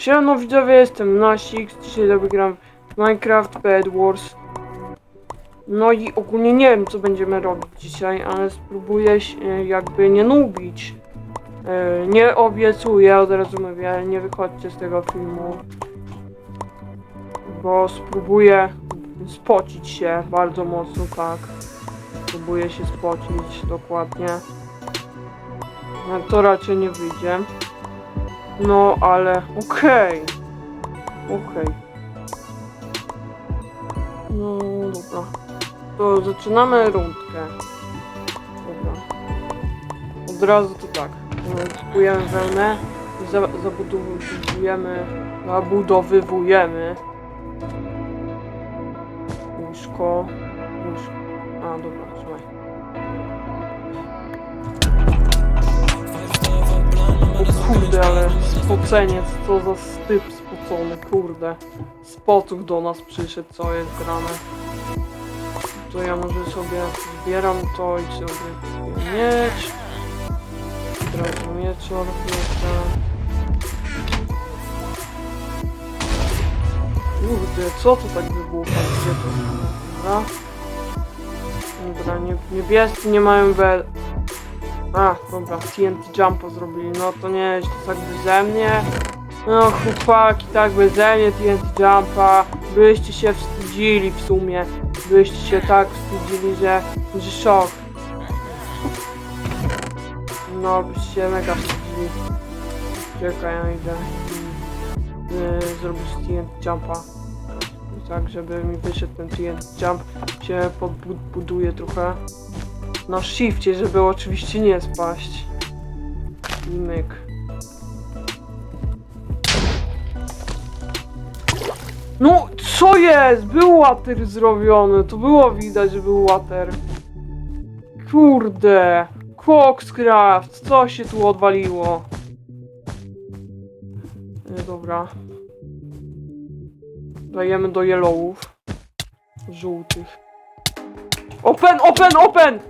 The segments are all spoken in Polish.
Siemano widzowie, jestem Nasik, dzisiaj sobie gram Minecraft Bed Wars. No i ogólnie nie wiem co będziemy robić dzisiaj, ale spróbuję się e, jakby nie nubić. E, Nie obiecuję, od razu mówię, nie wychodźcie z tego filmu. Bo spróbuję spocić się bardzo mocno, tak. Spróbuję się spocić dokładnie. No, to raczej nie wyjdzie. No, ale okej. Okej. No, dobra. To zaczynamy rundkę. Dobra. Od razu to tak. E, Kupujemy wełnę zabudowujemy, zabudowywujemy łóżko. Łóżko. A, dobra, trzymaj. Kurde, ale spoceniec, co za styp spocony, kurde. Spocuch do nas przyszedł, co jest grane. To ja może sobie zbieram to i sobie. Od razu mieczor bierze. Kurde, co to tak wybucha? Gdzie to? Dobra. Dobra, nie, niebiescy nie mają we... A, dobra, TNT Jumpa zrobili, no to nie to tak beze mnie. No chłopaki, tak beze mnie TNT Jumpa. Byście się wstydzili w sumie. Byście się tak wstydzili, że, że szok. No, byście się mega wstydzili. Czekaj, ja idę. Yy, zrobić TNT Jumpa. Tak, żeby mi wyszedł ten TNT Jump. Się podbuduje trochę na shifcie, żeby oczywiście nie spaść. I myk. No, co jest? Był water zrobiony. To było widać, że był water. Kurde. Coxcraft. Co się tu odwaliło? E, dobra. Dajemy do yellowów. Żółtych. Open, open, open!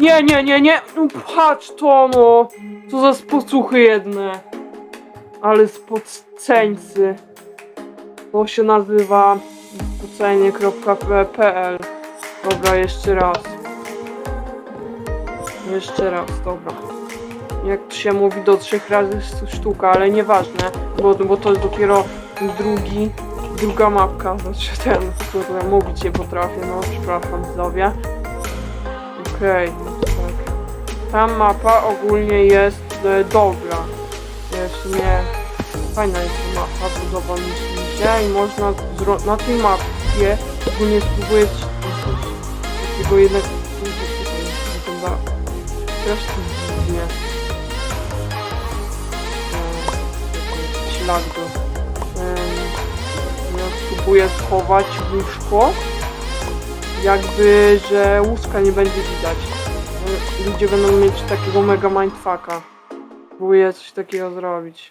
Nie, nie, nie, nie! No patrz to no! Co za spocuchy jedne! Ale spoceńcy. To się nazywa spocenie.pl Dobra, jeszcze raz. Jeszcze raz, dobra. Jak się mówi, do trzech razy sztuka, ale nieważne, bo, bo to jest dopiero drugi, druga mapka. Znaczy ten, kurde, mówić nie potrafię, no przepraszam, widzowie. Okej, tak. Ta mapa ogólnie jest e, dobra. E, w sumie fajna jest ta mapa, podoba mi się i można na tej mapie ogólnie spróbuję coś takiego jednak wygląda strasznie dziwnie. E, Ślad go. Em, Ja spróbuję schować łóżko jakby, że łuska nie będzie widać. E, Ludzie będą mieć takiego mega mindfucka. Próbuję coś takiego zrobić.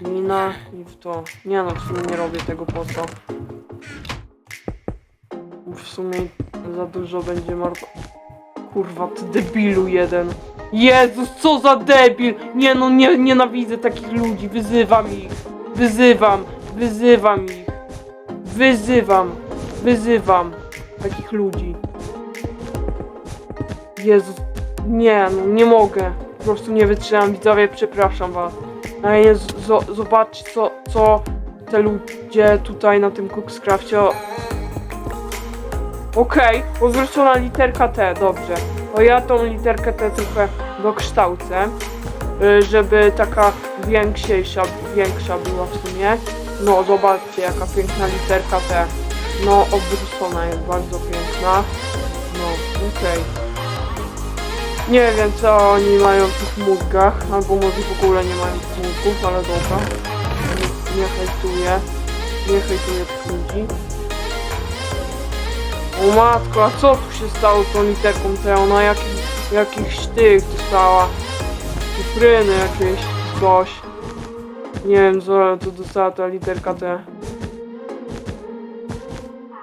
Mina i w to. Nie no, w sumie nie robię tego po. W sumie za dużo będzie marno. Kurwa, ty debilu jeden. Jezus, co za debil! Nie no, nie, nienawidzę takich ludzi, wyzywam ich. Wyzywam, wyzywam ich. Wyzywam, wyzywam takich ludzi. Jezus, nie no, nie mogę. Po prostu nie wytrzymam, widzowie, przepraszam was. Ale z- zo- zobaczcie co, co te ludzie tutaj na tym Cookscrafcie o- Okej, odwrócona literka T, dobrze. To ja tą literkę T trochę dokształcę, y, żeby taka większa, większa była w sumie. No, zobaczcie jaka piękna literka T. No, odwrócona jest bardzo piękna. No, okej. Nie wiem co oni mają w tych mózgach, albo może w ogóle nie mają tych mózgów, ale dobra. Nie, nie hejtuję. Nie hejtuję tych ludzi. O matko, a co tu się stało z tą literką T? Ona jakich, jakichś tych dostała. Cyfryny jakieś, coś. Nie wiem co to dostała ta literka T.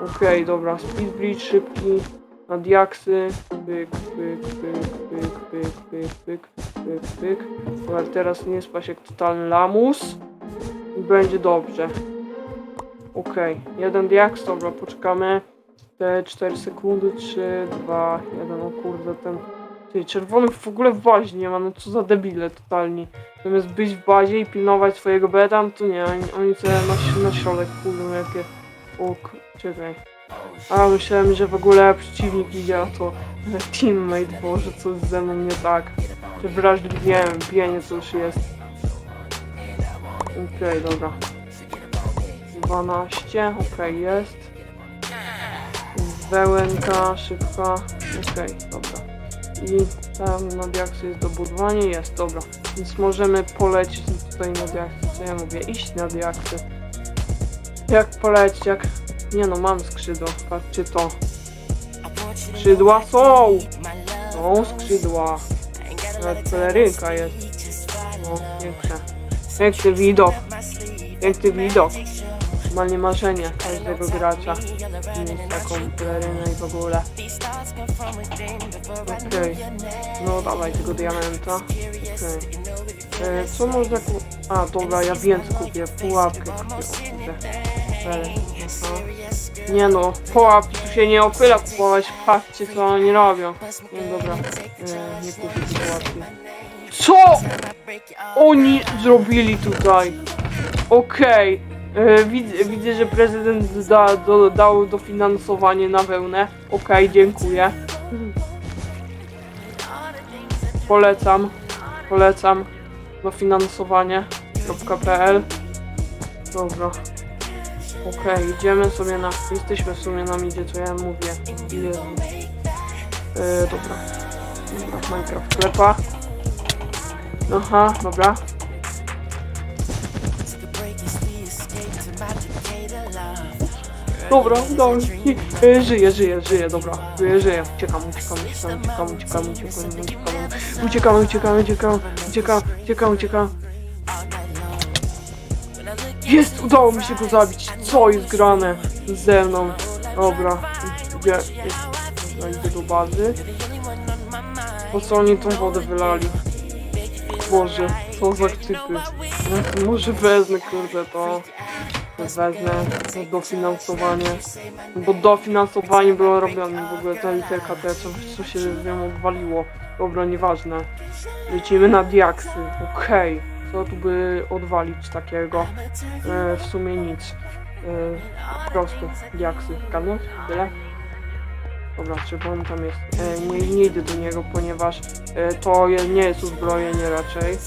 Okej, dobra, speed bridge szybki. Na diaksy. Pyk, pyk, pyk, pyk, pyk, pyk, pyk. pyk, pyk. Ale teraz nie spaść jak totalny lamus. Będzie dobrze. Okej, jeden diaks, dobra, poczekamy. Te 4 sekundy, 3, 2, 1, o kurde, ten... Ty, czerwonych w ogóle w bazie nie ma, no co za debile totalni. Zamiast być w bazie i pilnować swojego beta, no to nie, oni, oni sobie na, na środek pójdą jakie... O, czekaj. A, myślałem, że w ogóle przeciwnik idzie, a to teammate, Boże, co jest ze mną nie tak. Czy wrażliwiałem, pienie co już jest. Okej, dobra. 12, okej, jest. Wełenka, szybka, okej, dobra. I tam na diaksy jest dobudowanie, jest, dobra. Więc możemy polecieć tutaj na diaksy, co ja mówię, iść na diaksy. Jak polecieć, jak... Nie no, mam skrzydło, patrzcie to. Skrzydła są! Są skrzydła. Nawet pelerynka jest. O, piękne. Piękny widok. Piękny widok. Normalnie marzenie każdego gracza. Mieć taką pelerynę i w ogóle. Okej. No dawaj tego diamenta. Okej. E, Co można ku... A, dobra, ja więcej kupię. Pułapkę kupię. O, Nie no, tu się nie opyla kupować. Patrzcie co oni robią. No dobra, e, nie kupię tej. Co oni zrobili tutaj? Okej. E, Widzę, widzę, że prezydent da, do, dał dofinansowanie na wełnę. Okej, dziękuję. Polecam. Polecam. Dofinansowanie.pl Dobra. Okej, idziemy sobie na... Jesteśmy w sumie na midzie, co ja mówię. Jezu. E, dobra. Dobra, Minecraft klepa. Aha, dobra. Dobra, dobra. E, Żyję, żyję, żyję, dobra. Żyję, żyję. Uciekam, uciekam, uciekam, uciekam, uciekam, uciekam, uciekam, uciekam, uciekam, uciekam, uciekam, uciekam. Jest, udało mi się go zabić. Co jest grane ze mną? Dobra? Dobra, idę do bazy. Po co oni tą wodę wylali? Boże, co za typy. No, Może wezmę, kurde, to wezmę dofinansowanie. Bo dofinansowanie było robione w ogóle ta literka co, się z nią odwaliło. Dobra, nieważne. Lecimy na diaksy. Okej. Co tu by odwalić takiego? E, w sumie nic. E, po prostu diaksy. Zgadnąć? Tyle? Dobra, czy on tam jest? E, nie, nie idę do niego, ponieważ e, to je, nie jest uzbrojenie raczej.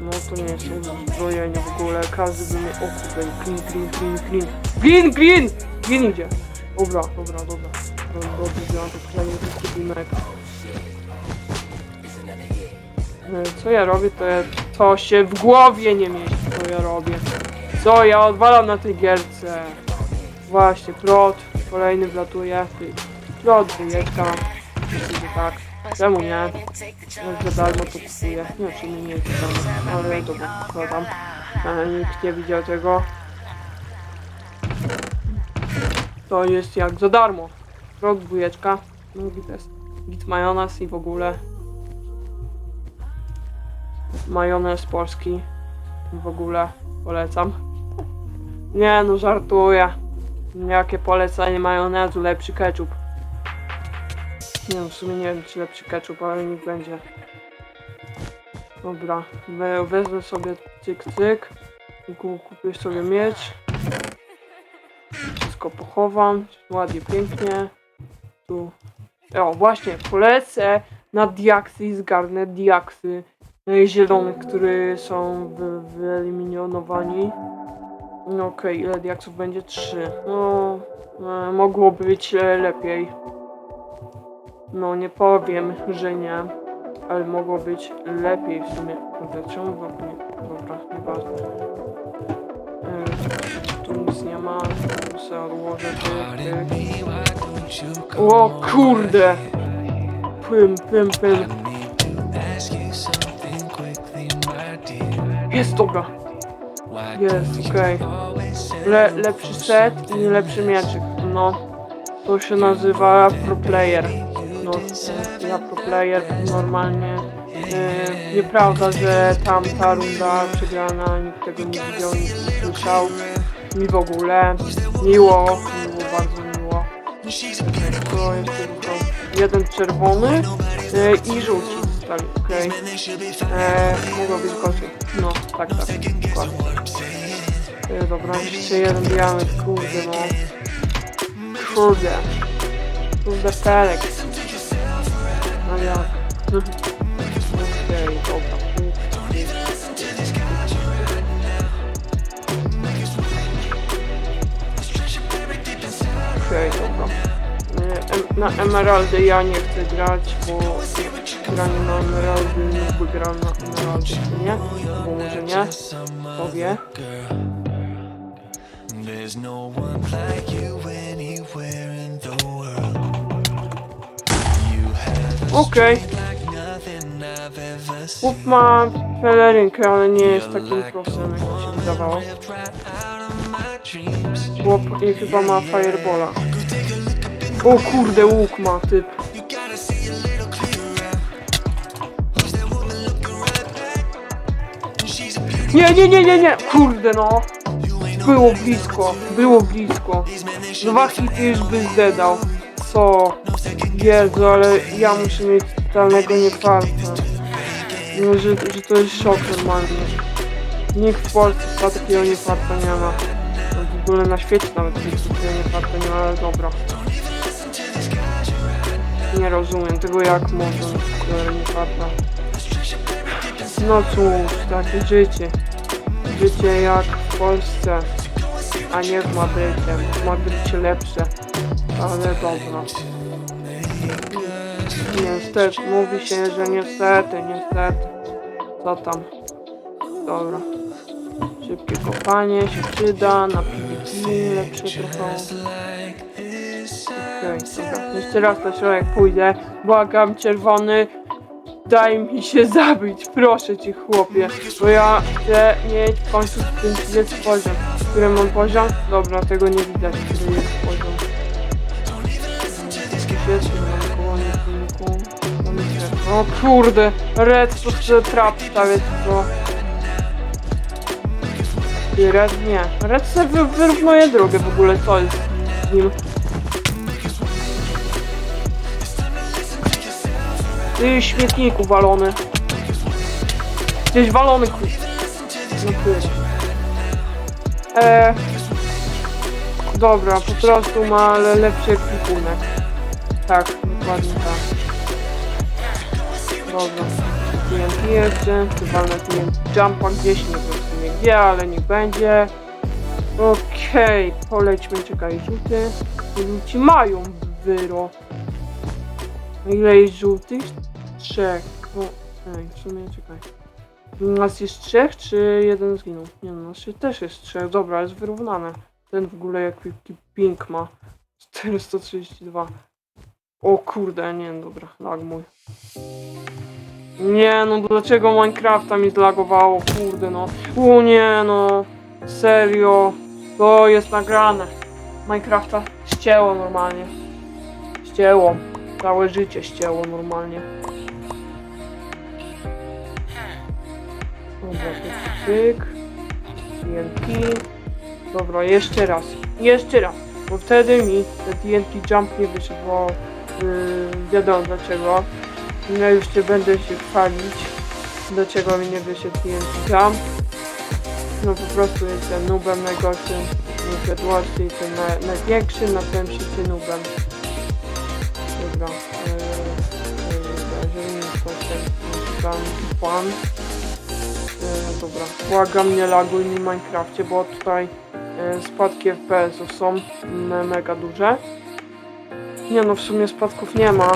No to nie jest uzbrojenie w ogóle. Każdy by mnie... O kurde, green, green, green, green. Green, green! Green idzie. Dobra, dobra, dobra. Dobrze, mam to przynajmniej wyskutlimek. E, Co ja robię, to ja, to się w głowie nie mieści, co ja robię. Co ja odwalam na tej gierce. Właśnie, prot, kolejny wlatuje. Prot, wyjeżdża. Myślę, tak. Czemu nie? Za darmo to kupuję. Nie, czy nie jest darmo, ale dobra, składam. E, nikt nie widział tego. To jest jak za darmo. Prot, dwójeczka. No git jest. Git i w ogóle. Majonez polski. W ogóle polecam. Nie no, żartuję. Jakie polecenie majonezu, lepszy ketchup. Nie no, w sumie nie wiem czy lepszy ketchup, ale niech będzie. Dobra, we, wezmę sobie cyk cyk. Ku- Kupię sobie miecz. Wszystko pochowam. Ładnie, pięknie. Tu. O, właśnie, polecę na diaksy i zgarnę diaksy zielonych, które są wy, wyeliminowani. No okej, ile diaksów będzie? Trzy. No, e, mogło być e, lepiej. No, nie powiem, że nie. Ale mogło być lepiej w sumie. Kurde, czemu w ogóle. Dobra, nieważne. E, tu nic nie ma. Tu sobie odłożę. Tyk, tyk. O kurde! Pym, pym, pym. Jest, dobra. Jest, okej. Le, lepszy set i lepszy mieczyk. No, to się nazywa pro player. No, ja pro player normalnie. E, nieprawda, że tamta runda przegrana, nikt tego nie widział, nikt nie słyszał. Mi w ogóle. Miło, miło, bardzo miło. To jeszcze tylko jeden czerwony e, i żółci zostali, okej. E, Mogło być gorzej. No, tak, tak, dokładnie. E, dobra, jeszcze jeden diament, kurde no. Kurde. Kurde Felek. No jak? Okej, dobra. Okej, dobra. E, Na Emeraldy ja nie chcę grać, bo granie na Emeraldy mógłby gra na nie? Bo może nie, kto wie. There's no one like you anywhere in the world. You have Okej, ma pelerynkę, ale nie jest takim prosem, jak mi się wydawało. Chłop i chyba ma firebola. O kurde, łuk ma typ. Nie, nie, nie, nie, nie! Kurde no! Było blisko, było blisko. Dwa hity już by zdedał. Co? Jezu, ale ja muszę mieć totalnego niefarta. No, że, że to jest szok normalny. Nikt w Polsce takiego niefarta nie ma. W ogóle na świecie nawet takiego niefarta nie ma, ale dobra. Nie rozumiem tego jak można takiego niefarta. No cóż, takie życie. Życie jak w Polsce, a nie w Madrycie. W Madrycie lepsze, ale dobra. Niestety, mówi się, że niestety, niestety. Co tam? Dobra. Szybkie kopanie się przyda, na PvP lepsze trochę. Okej, dobra. Jeszcze raz na środek pójdę. Błagam, czerwony. Daj mi się zabić, proszę cię chłopie. Bo ja chcę mieć w końcu ten 30 poziom. Który mam poziom? Dobra, tego nie widać, który jest poziom. Mam koło. O kurde, red to chce trap stawiać, to... I red nie. Red sobie wy- wyrównuje drogę w ogóle, co jest z nim? Ty śmietniku walony. Gdzieś walony ku... No ty. E... Dobra, po prostu ma le- lepszy ekwipunek. Tak, dokładnie tak. Dobra. TNT jeszcze, chyba na TNT Jumpa gdzieś, nie wiem w gdzie, ale niech będzie. Okej, polećmy, czekaj, żółty. Żółci mają wyro. Ile jest żółtych? Trzech. O, ej, w sumie czekaj. U nas jest trzech, czy jeden zginął? Nie no, nas też jest trzech. Dobra, jest wyrównane. Ten w ogóle jaki ping ma. 432. O kurde, nie, dobra, lag mój. Nie no, dlaczego Minecrafta mi zlagowało? Kurde no. O nie no. Serio. To jest nagrane. Minecrafta ścięło normalnie. Ścięło. Całe życie ścięło normalnie. Dobra, pyk, pyk. TNT. Dobra, jeszcze raz. Jeszcze raz. Bo wtedy mi ten TNT jump nie wyszedł, bo yy, wiadomo dlaczego. Ja już nie będę się chwalić, dlaczego mi nie wyszedł TNT jump. No po prostu jestem nubem najgorszym, wiodłości, jestem na, największym na tym świecie nubem. Zielony kościół, tam pan. Dobra, błagam nie laguj mi w Minecrafcie, bo tutaj yy, spadki FPS-ów są me, mega duże. Nie no, w sumie spadków nie ma.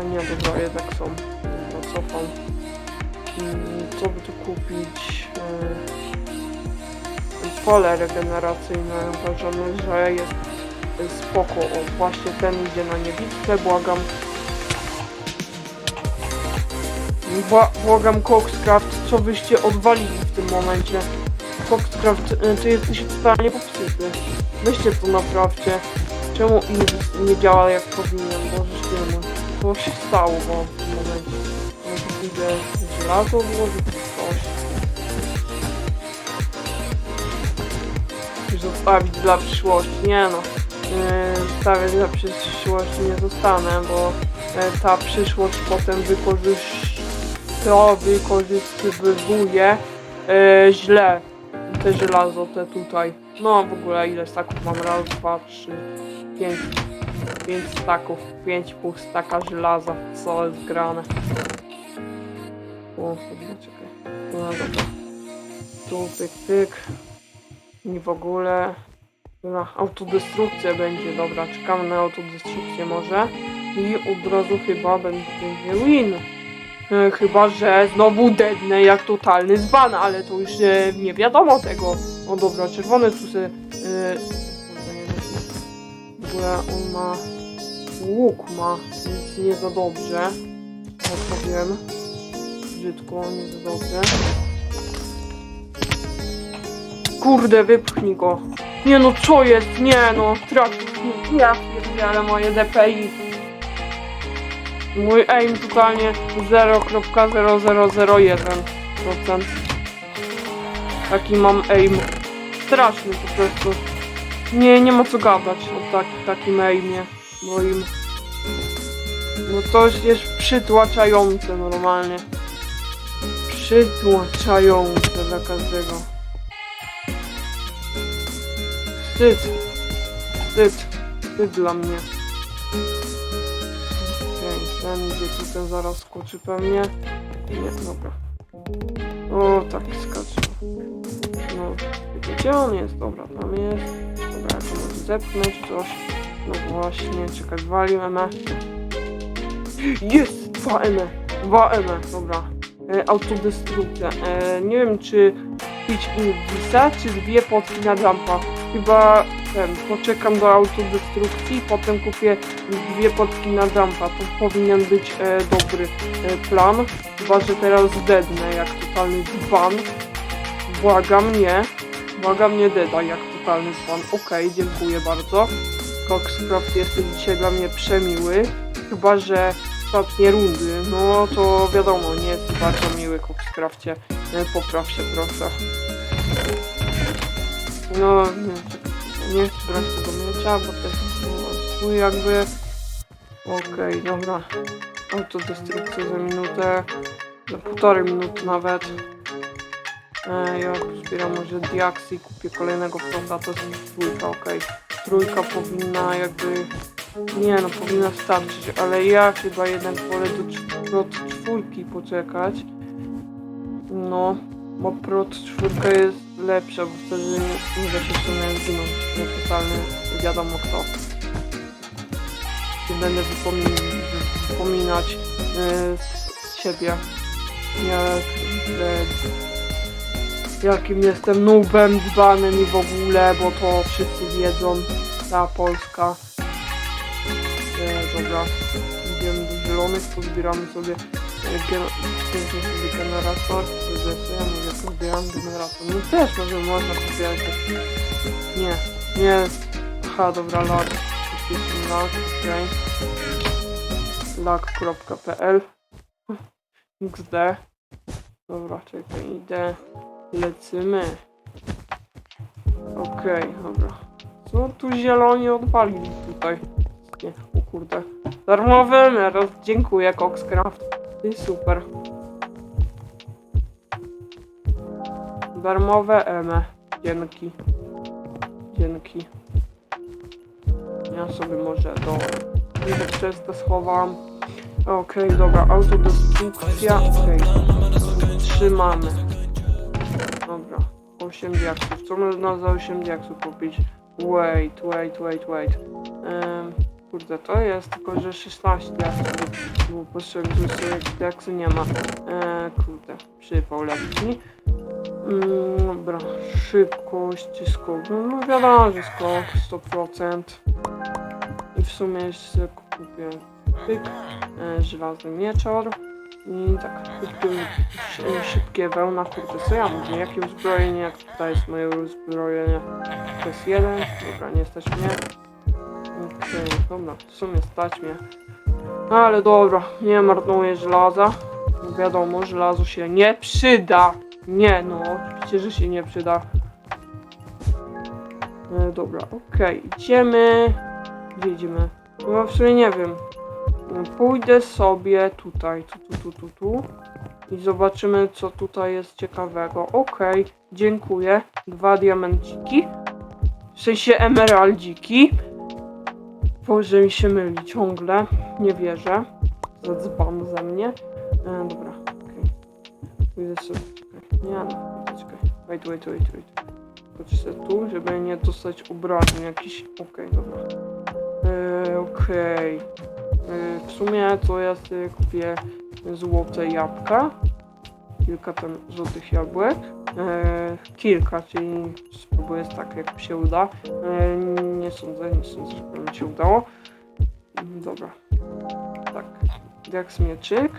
A nie, dobra, jednak są. Dobra, cofam. Mm, Co by tu kupić? Yy, pole regeneracyjne. Uważamy, że jest spoko. O, właśnie ten idzie na niewidkę, błagam. Bła, błagam Coxcraft, co wyście odwalili w tym momencie? Coxcraft, ty jesteś totalnie popsuty. Weźcie to naprawcie. Czemu Invis nie działa jak powinien? Boże święty. co się stało, bo w tym momencie może idę żelazo coś. Coś Zostawić dla przyszłości, nie no. Yy, Zostawiać dla przyszłości nie zostanę, bo e, ta przyszłość potem wykorzyst... to wykorzystywuje e, źle te żelazo, te tutaj. No w ogóle ile staków mam? Raz, dwa, trzy, pięć. Pięć staków, pięć pół staka żelaza. Co jest grane? O, czekaj. No dobra. Tu pyk, pyk. I w ogóle. Dobra, autodestrukcja będzie, dobra, czekamy na autodestrukcję może. I od razu chyba będzie win. E, Chyba, że znowu dednę jak totalny zban, ale to już e, nie wiadomo tego. O dobra, czerwone tu se... E, w on ma... Łuk ma, więc nie za dobrze. Tak powiem. Brzydko, nie za dobrze. Kurde, wypchnij go. Nie no, co jest? Nie no, trafił. Ja ale moje DPI. Mój aim totalnie 0.0001%. Taki mam aim. Straszny po prostu. Nie, nie ma co gadać o tak, takim aimie moim. No to jest przytłaczające normalnie. Przytłaczające dla każdego. Wstyd. Wstyd. Wstyd dla mnie. Okej, ten gdzie tu ten zaraz skoczy pewnie. Nie, dobra. O, tak skacze. No, gdzie on jest? Dobra, tam jest. Dobra, jak go może zepchnąć coś. No właśnie, czekaj, walił emę. Jest! 2 emę! 2 emę, dobra. E, autodestrukcja. E, nie wiem, czy pić Invisa, czy dwie potki na jumpa. Chyba ten, poczekam do autodestrukcji, potem kupię dwie potki na jumpa. To powinien być e, dobry e, plan. Chyba, że teraz dednę jak totalny dzban. Błagam nie. Błagam nie deda jak totalny dzban. Okej, dziękuję bardzo. Coxcraft jesteś dzisiaj dla mnie przemiły. Chyba, że ostatnie rundy, no to wiadomo, nie jest bardzo miły Coxcrafcie. Popraw się proszę. No, nie, chcę brać tego miecza, bo też mam swój jakby. Okej, dobra. Autodestrukcja za minutę, za półtorej minuty nawet. E, ja zbieram może diaksy i kupię kolejnego fronta, to jest okej. Trójka powinna jakby... Nie no, powinna starczyć, ale ja chyba jednak wolę do, do czwórki poczekać. No, bo prot czwórka jest lepsza, bo wtedy nie, da się zginąć. Nie totalny, wiadomo kto. Nie będę wypomin wypominać z siebie. Jak, jakim jestem nubem, dzbanem i w ogóle, bo to wszyscy wiedzą. Ta Polska. E, dobra, idziemy do zielonych, pozbieramy sobie gen- piękny sobie generator. Zresztą ja mówię, pozbieram generator. No też może można pozbierać. Nie, nie. Aha, dobra, lag. Wpiszmy lag, okej. lag.pl XD. Dobra, czekaj, idę. Lecymy. Okej, dobra. Co tu zieloni odwalili tutaj? Nie, o kurde. Darmowy emerald, dziękuję Coxcraft. Ty super. Darmowe eme. Dzięki. Dzięki. Ja sobie może do... Nie przez to schowam. Okej, dobra, autodestrukcja. Okej. Trzymamy. Dobra. 8 diaksów. Co można za 8 diaksów kupić? Wait, wait, wait, wait. Um, kurde, to jest tylko, że 16 diaksów. Bo sobie diaksy nie ma. E, kurde, przypał lekki. Mm, dobra, szybkość, skok. No, wiadomo, że skok 100%. I w sumie jeszcze kupię pyk, e, żelazny mieczor. I tak, szy- szybkie wełna, kurde, co ja mówię, jakie uzbrojenie, jak tutaj jest moje uzbrojenie, to jest jeden, dobra, nie stać mnie. Okej, dobra, w sumie stać mnie. Ale dobra, nie marnuję żelaza. No Wiadomo, żelazo się nie przyda. Nie no, oczywiście, że się nie przyda. E, dobra, okej, idziemy. Gdzie idziemy? No w sumie nie wiem. E, Pójdę sobie tutaj, tu, tu, tu, tu, tu. I zobaczymy, co tutaj jest ciekawego. Okej, dziękuję. Dwa diamenciki. W sensie emeraldziki. Boże, mi się myli ciągle. Nie wierzę. Zadzban ze mnie. E, dobra, okej. Pójdę sobie. Czekaj. Nie no, czekaj. Wait, wait, wait, wait. Sobie tu, żeby nie dostać obrażeń jakiś. Okej, dobra. E, okej. E, w sumie to ja sobie kupię złote jabłka. Kilka tam złotych jabłek. E, kilka, czyli spróbuję tak jak się uda. E, nie sądzę, nie sądzę, żeby mi się udało. Dobra. Tak. Jak mieczyk.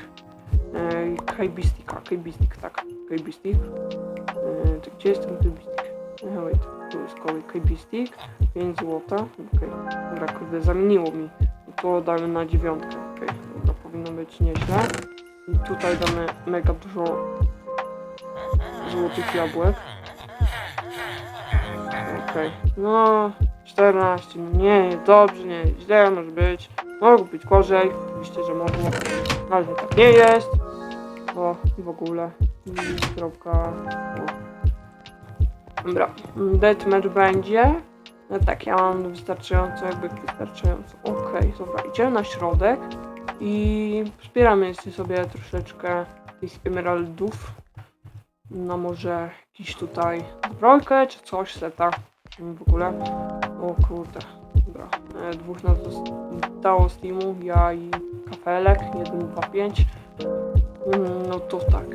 E, Kajbistika, kajbistik, tak. Kajbistik. E, to gdzie jest ten kajbistik? E, wait, tu jest kolej kajbistik. 5 złota. Okej. Dobra, kurde, zamieniło mi. To damy na dziewiątkę. Okej, dobra, powinno być nieźle. Tutaj damy mega dużo złotych jabłek. Okej, no 14, nie, dobrze, nie, źle może być. Mogło być gorzej, oczywiście, że mogło, ale tak nie jest. O, w ogóle. Kropka. Dobra, deathmatch będzie. No tak, ja mam wystarczająco, jakby wystarczająco. Okej, dobra, idziemy na środek i zbieramy jeszcze sobie troszeczkę tych emeraldów. Na może jakiś tutaj zbrojkę czy coś, seta w ogóle. O kurde, dobra. E, dwóch nas dało z teamu, ja i kafelek, 1, 2, 5. Mm, No to tak,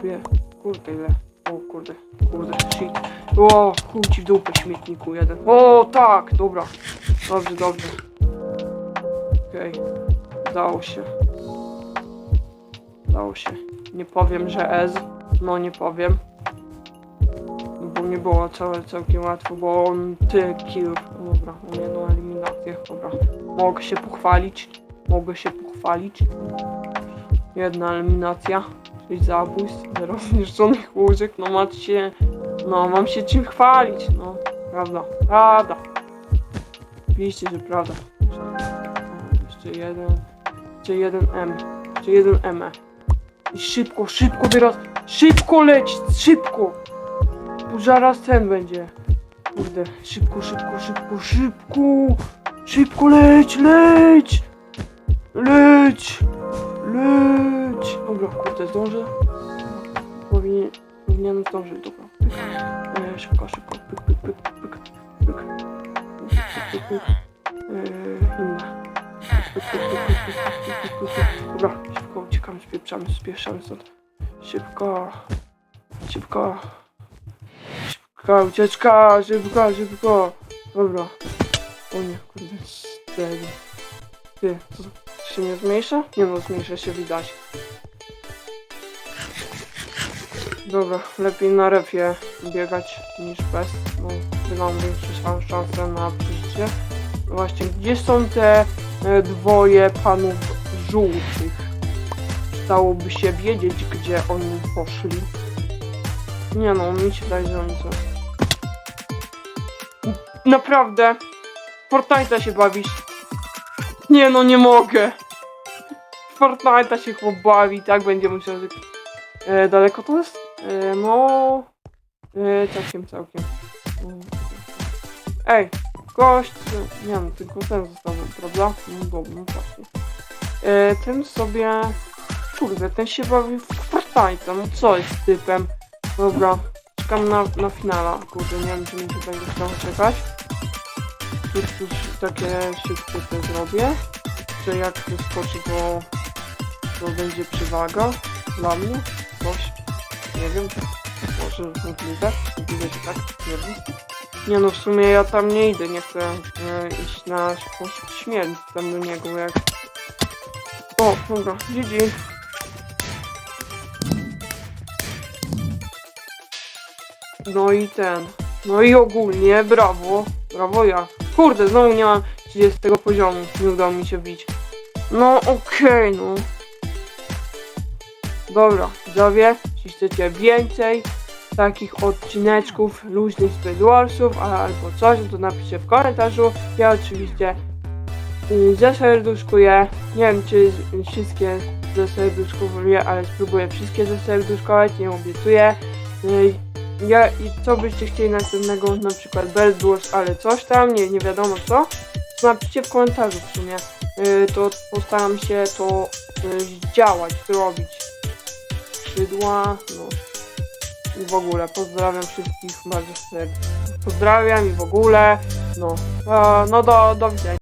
dwie, kurde ile. O kurde, kurde, shit. O, chuj ci w dupę śmietniku jeden. O tak, dobra. Dobrze, dobrze. Okej, udało się. Udało się. Nie powiem, że Ez. No nie powiem. Bo nie było całe całkiem łatwo, bo on ty kill. Dobra, mam jedną eliminację. Dobra. Mogę się pochwalić. Mogę się pochwalić. Jedna eliminacja. 6 zabójstw, zero zniszczonych łóżek. No macie. No mam się czym chwalić. No. Prawda. Prawda. Oczywiście, że prawda. Jeszcze jeden. Jeszcze jeden M. Jeszcze jeden M. I szybko, szybko teraz. Szybko leć! Szybko! Bo zaraz ten będzie. Kurde, szybko, szybko, szybko, szybko! Szybko leć, leć! Leć! Leć! Dobra, kurde, zdążę? Powinien, powinienem zdążyć, dobra. Pyk. E, szybko, szybko, pyk, pyk, pyk, pyk, pyk. Pyk, pyk, pyk, pyk. Dobra, szybko uciekamy, spieprzamy, spieszamy stąd. Szybko. Szybko. Szybka ucieczka, szybko, szybko. Dobra. O nie, kurde, stary. Ty, to się nie zmniejsza? Nie no, zmniejsza się, widać. Dobra, lepiej na refie biegać niż bez, bo mam większe szan- szanse na przeżycie. No Właśnie, gdzie są te dwoje panów żółtych? Dałoby się wiedzieć, gdzie oni poszli. Nie no, mi się wydaje, że oni. Naprawdę. Fortnite'a się bawisz. Nie no, nie mogę. Fortnite'a się chłop bawi, tak będzie musiał. E, daleko to jest? E, no. E, całkiem, całkiem. Mm. Ej, gość. Nie wiem, tylko ten został, prawda? No dobra, no właśnie. E, ten sobie. Kurde, ten się bawi w Fortnite'a, no co jest z typem? Dobra, czekam na, na finala. Kurde, nie wiem, czy mi się będzie chciało czekać. Już, już takie szybkie to zrobię. Czy jak wyskoczy, to, to będzie przewaga dla mnie? Coś. Nie wiem. Może możliwe. Możliwe, że tak. Nie wiem. Nie no, w sumie ja tam nie idę. Nie chcę e, iść na szybką śmierć tam do niego, jak... O, dobra, GG. No i ten. No i ogólnie, brawo. Brawo ja. Kurde, znowu nie mam 30 poziomu nie udało mi się wbić. No okej, no. Dobra, widzowie, jeśli chcecie więcej takich odcineczków luźnych z albo coś, no to napiszcie w komentarzu. Ja oczywiście y, zaserduszkuję. Nie wiem, czy wszystkie zaserduszkowuję, ale spróbuję wszystkie zaserduszkować, nie obiecuję. Y, Ja i co byście chcieli następnego, na przykład Belt Wars, ale coś tam, nie, nie wiadomo co, to napiszcie w komentarzu w sumie. Y, To postaram się to działać, zrobić. Skrzydła, no i w ogóle pozdrawiam wszystkich bardzo serdecznie. Pozdrawiam i w ogóle, no, e, no do, do widzenia.